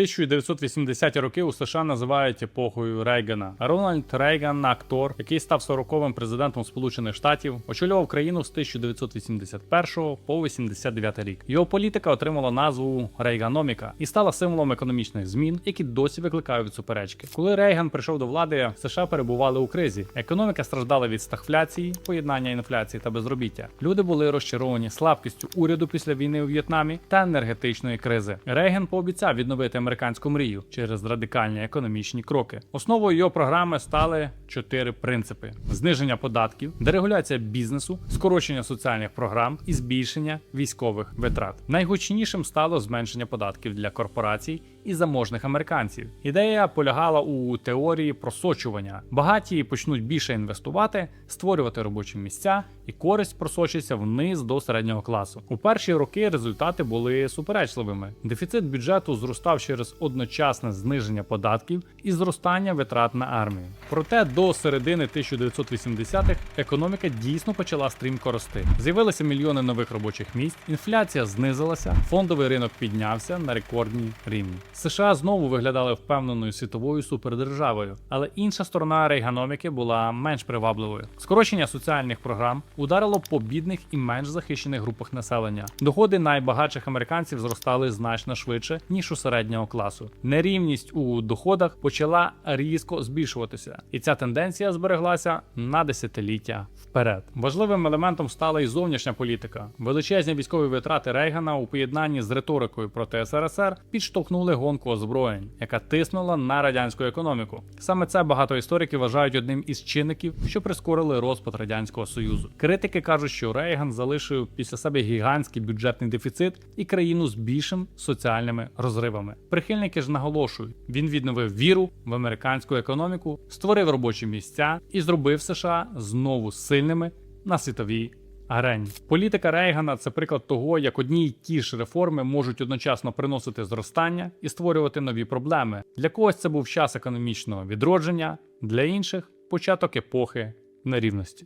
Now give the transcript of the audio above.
1980-ті роки у США називають епохою Рейгана. Рональд Рейган, актор, який став 40-м президентом Сполучених Штатів, очолював країну з 1981 по 89 рік. Його політика отримала назву Рейганоміка і стала символом економічних змін, які досі викликають суперечки. Коли Рейган прийшов до влади, США перебували у кризі. Економіка страждала від стагфляції, поєднання інфляції та безробіття. Люди були розчаровані слабкістю уряду після війни у В'єтнамі та енергетичної кризи. Рейган пообіцяв відновити американську мрію через радикальні економічні кроки. Основою його програми стали чотири принципи: зниження податків, дерегуляція бізнесу, скорочення соціальних програм і збільшення військових витрат. Найгучнішим стало зменшення податків для корпорацій і заможних американців. Ідея полягала у теорії просочування. Багаті почнуть більше інвестувати, створювати робочі місця, і користь просочиться вниз до середнього класу. У перші роки результати були суперечливими. Дефіцит бюджету зростав через одночасне зниження податків і зростання витрат на армію. Проте до середини 1980-х економіка дійсно почала стрімко рости. З'явилися мільйони нових робочих місць, інфляція знизилася, фондовий ринок піднявся на рекордні рівні. США знову виглядали впевненою світовою супердержавою, але інша сторона рейганоміки була менш привабливою. Скорочення соціальних програм ударило по бідних і менш захищених групах населення. Доходи найбагатших американців зростали значно швидше ніж у середнього класу. Нерівність у доходах почала різко збільшуватися, і ця тенденція збереглася на десятиліття вперед. Важливим елементом стала і зовнішня політика. Величезні військові витрати Рейгана у поєднанні з риторикою проти СРСР підштовхнули гонку озброєнь, яка тиснула на радянську економіку. Саме це багато істориків вважають одним із чинників, що прискорили розпад радянського союзу. Критики кажуть, що Рейган залишив після себе гігантський бюджетний дефіцит і країну з більшим соціальними розривами. Прихильники ж наголошують, він відновив віру в американську економіку, створив робочі місця і зробив США знову сильними на світовій арені. Політика Рейгана це приклад того, як одні й ті ж реформи можуть одночасно приносити зростання і створювати нові проблеми. Для когось це був час економічного відродження, для інших початок епохи нерівності.